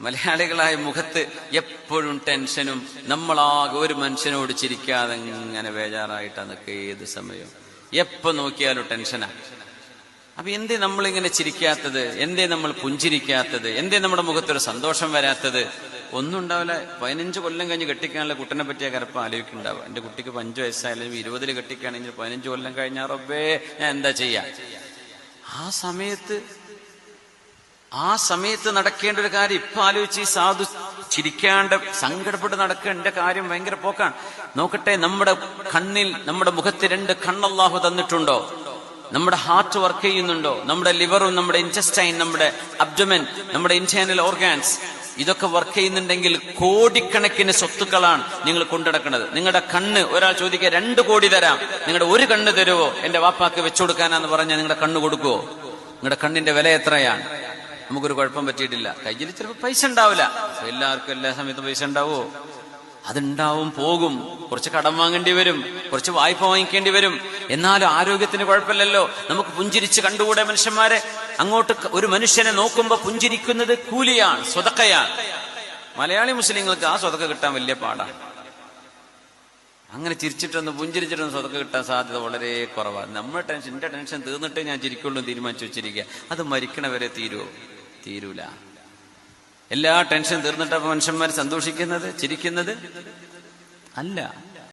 മലയാളികളായ മുഖത്ത് എപ്പോഴും ടെൻഷനും നമ്മളാകെ ഒരു മനുഷ്യനോട് ചിരിക്കാതെ ഇങ്ങനെ ബേജാറായിട്ടാണ് നിൽക്കുക ഏത് സമയവും. എപ്പോ നോക്കിയാലും ടെൻഷനാ. അപ്പൊ എന്തേ നമ്മളിങ്ങനെ ചിരിക്കാത്തത്? എന്തേ നമ്മൾ പുഞ്ചിരിക്കാത്തത്? എന്തേ നമ്മുടെ മുഖത്തൊരു സന്തോഷം വരാത്തത്? ഒന്നും ഉണ്ടാവില്ല. പതിനഞ്ച് കൊല്ലം കഴിഞ്ഞ് കെട്ടിക്കാനുള്ള കുട്ടനെ പറ്റിയ കരപ്പം ആലോചിക്കുന്നുണ്ടാവുക. എന്റെ കുട്ടിക്ക് പഞ്ചു വയസ്സായാലും ഇരുപതിൽ കെട്ടിക്കാണെങ്കിൽ പതിനഞ്ച് കൊല്ലം കഴിഞ്ഞാൽ റബ്ബേ ഞാൻ എന്താ ചെയ്യാ? ആ സമയത്ത് ആ സമയത്ത് നടക്കേണ്ട ഒരു കാര്യം ഇപ്പൊ ആലോചിച്ച് ഈ സാധു ചിരിക്കാണ്ട് സങ്കടപ്പെട്ട് നടക്കേണ്ട കാര്യം ഭയങ്കര പോക്കാണ്. നോക്കട്ടെ നമ്മുടെ കണ്ണിൽ നമ്മുടെ മുഖത്ത് രണ്ട് കണ്ണല്ലാഹു തന്നിട്ടുണ്ടോ? നമ്മുടെ ഹാർട്ട് വർക്ക് ചെയ്യുന്നുണ്ടോ? നമ്മുടെ ലിവറും നമ്മുടെ ഇന്റസ്റ്റൈൻ നമ്മുടെ അബ്ഡമൻ നമ്മുടെ ഇന്റേണൽ ഓർഗാൻസ് ഇതൊക്കെ വർക്ക് ചെയ്യുന്നുണ്ടെങ്കിൽ കോടിക്കണക്കിന് സ്വത്തുക്കളാണ് നിങ്ങൾ കൊണ്ടുനടക്കുന്നത് നിങ്ങളുടെ കണ്ണ് ഒരാൾ ചോദിക്കുക രണ്ട് കോടി തരാം. നിങ്ങളുടെ ഒരു കണ്ണ് തരുവോ? എന്റെ വാപ്പാക്ക് വെച്ചു കൊടുക്കാനാന്ന് പറഞ്ഞാൽ നിങ്ങളുടെ കണ്ണ് കൊടുക്കുവോ? നിങ്ങളുടെ കണ്ണിന്റെ വില എത്രയാണ്? നമുക്കൊരു കുഴപ്പം പറ്റിയിട്ടില്ല. കയ്യിൽ ചിലപ്പോൾ പൈസ ഉണ്ടാവില്ല. എല്ലാവർക്കും എല്ലാ സമയത്തും പൈസ ഉണ്ടാവോ? അതുണ്ടാവും പോകും. കുറച്ച് കടം വാങ്ങേണ്ടി വരും. കുറച്ച് വായ്പ വാങ്ങിക്കേണ്ടി വരും. എന്നാലും ആരോഗ്യത്തിന് കുഴപ്പമില്ലല്ലോ. നമുക്ക് പുഞ്ചിരിച്ച് കണ്ടുകൂടെ മനുഷ്യന്മാരെ? അങ്ങോട്ട് ഒരു മനുഷ്യനെ നോക്കുമ്പോ പുഞ്ചിരിക്കുന്നത് കൂലിയാണ് സ്വതക്കയാണ്. മലയാളി മുസ്ലിങ്ങൾക്ക് ആ സ്വതക്ക കിട്ടാൻ വലിയ പാടാണ്. അങ്ങനെ ചിരിച്ചിട്ടൊന്ന് പുഞ്ചിരിച്ചിട്ടൊന്ന് സ്വതക്ക കിട്ടാൻ സാധ്യത വളരെ കുറവാണ്. നമ്മുടെ ടെൻഷൻ എന്റെ ടെൻഷൻ തീർന്നിട്ടേ ഞാൻ ചിരിക്കുള്ളൂ തീരുമാനിച്ചു വെച്ചിരിക്കുക. അത് മരിക്കണവരെ തീരുവോ? തീരൂല. എല്ലാ ടെൻഷൻ തീർന്നിട്ടപ്പോ മനുഷ്യന്മാർ സന്തോഷിക്കുന്നത് ചിരിക്കുന്നത്? അല്ല.